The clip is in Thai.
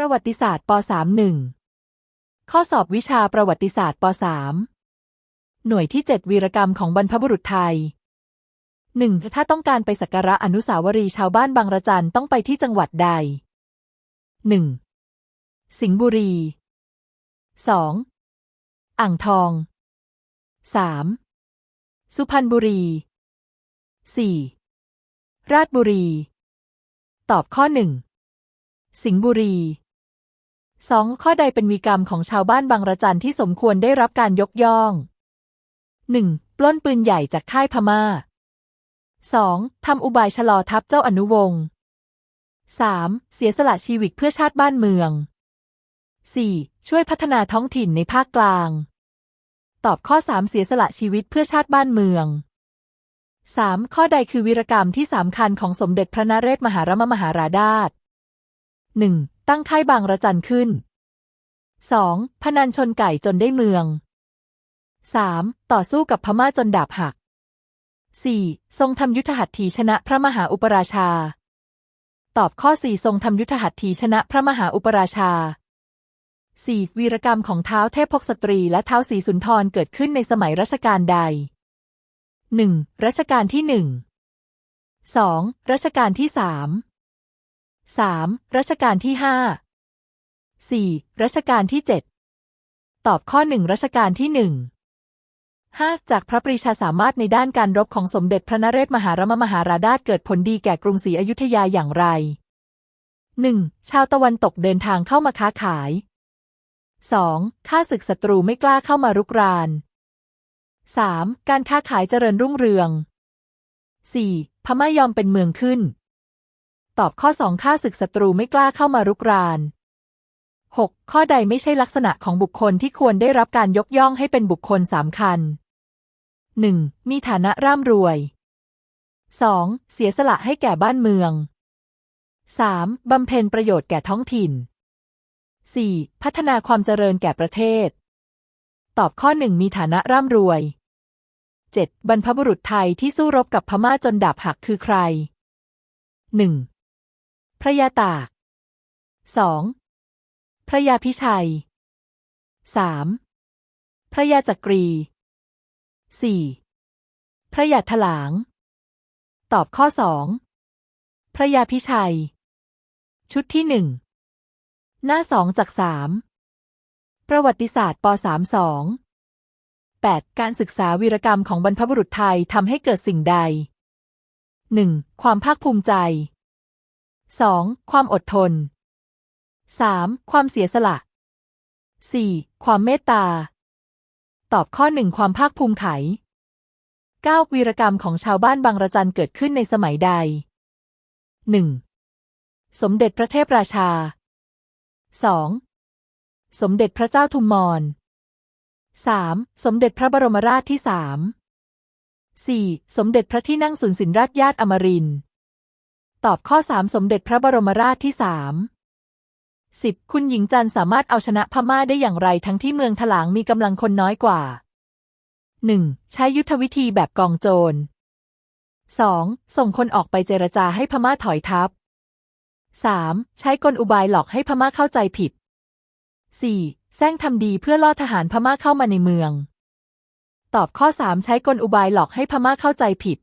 ประวัติศาสตร์ป .31 ข้อสอบวิชาประวัติศาสตร์ป .3 หน่วยที่ 7 วีรกรรมของบรรพบุรุษไทย 1. ถ้าต้องการไปสักการะอนุสาวรีย์ชาวบ้านบางระจันต้องไปที่จังหวัดใด 1. สิงห์บุรี 2. อ่างทอง 3. สุพรรณบุรี 4. ราชบุรี ตอบข้อหนึ่งสิงห์บุรี สองข้อใดเป็นวีกรรมของชาวบ้านบางระจันที่สมควรได้รับการยกย่องหนึ่งปล้นปืนใหญ่จากค่ายพม่าสองทำอุบายชะลอทัพเจ้าอนุวงศ์สามเสียสละชีวิตเพื่อชาติบ้านเมืองสี่ช่วยพัฒนาท้องถิ่นในภาคกลาง ตอบข้อสามเสียสละชีวิตเพื่อชาติบ้านเมืองสามข้อใดคือวีรกรรมที่สำคัญของสมเด็จพระนเรศมหารมมหาราชาชหนึ่ง ตั้งค่ายบางระจันขึ้นสองพนันชนไก่จนได้เมืองสามต่อสู้กับพม่าจนดาบหักสี่ทรงทำยุทธหัตถีชนะพระมหาอุปราชา ตอบข้อสี่ทรงทำยุทธหัตถีชนะพระมหาอุปราชาสี่วีรกรรมของเท้าเทพพกสตรีและเท้าสีสุนทรเกิดขึ้นในสมัยรัชกาลใดหนึ่งรัชกาลที่หนึ่งสองรัชกาลที่สามสามรัชกาลที่ห้าสี่รัชกาลที่เจ็ดตอบข้อหนึ่งรัชกาลที่หนึ่งห้าจากพระปรีชาสามารถในด้านการรบของสมเด็จพระนเรศมหารมมหาราชเกิดผลดีแก่กรุงศรีอยุธยาอย่างไรหนึ่งชาวตะวันตกเดินทางเข้ามาค้าขายสองข้าศึกศัตรูไม่กล้าเข้ามารุกราน 3. การค้าขายเจริญรุ่งเรือง 4. พม่ายอมเป็นเมืองขึ้น ตอบข้อ2ข้าศึกศัตรูไม่กล้าเข้ามารุกราน 6. ข้อใดไม่ใช่ลักษณะของบุคคลที่ควรได้รับการยกย่องให้เป็นบุคคลสำคัญ 1. มีฐานะร่ำรวย 2. เสียสละให้แก่บ้านเมือง 3. บำเพ็ญประโยชน์แก่ท้องถิ่น 4. พัฒนาความเจริญแก่ประเทศ ตอบข้อหนึ่งมีฐานะร่ำรวย 7. บรรพบุรุษไทยที่สู้รบกับพม่าจนดาบหักคือใคร 1. พระยาตาก 2. พระยาพิชัย 3. พระยาจักรี 4. พระยาถลาง ตอบข้อสองพระยาพิชัย ชุดที่หนึ่งหน้าสองจากสามประวัติศาสตร์ป .32 8. การศึกษาวีรกรรมของบรรพบุรุษไทยทำให้เกิดสิ่งใด 1. ความภาคภูมิใจ 2. ความอดทน 3. ความเสียสละ 4. ความเมตตา ตอบข้อหนึ่งความภาคภูมิไข 9. วีรกรรมของชาวบ้านบางระจันเกิดขึ้นในสมัยใด 1. สมเด็จพระเทพราชา 2. สมเด็จพระเจ้าทุมมร 3. สมเด็จพระบรมราชที่สาม 4. สมเด็จพระที่นั่งสุนทรินราชญาติอมริน ตอบข้อ 3 สมเด็จพระบรมราชที่สาม 10. คุณหญิงจันสามารถเอาชนะพม่าได้อย่างไรทั้งที่เมืองถลางมีกำลังคนน้อยกว่า 1. ใช้ยุทธวิธีแบบกองโจร 2. ส่งคนออกไปเจรจาให้พม่าถอยทัพ 3. ใช้กลอุบายหลอกให้พม่าเข้าใจผิด 4. แซงทำดีเพื่อล่อทหารพม่าเข้ามาในเมือง ตอบข้อ 3 ใช้กลอุบายหลอกให้พม่าเข้าใจผิด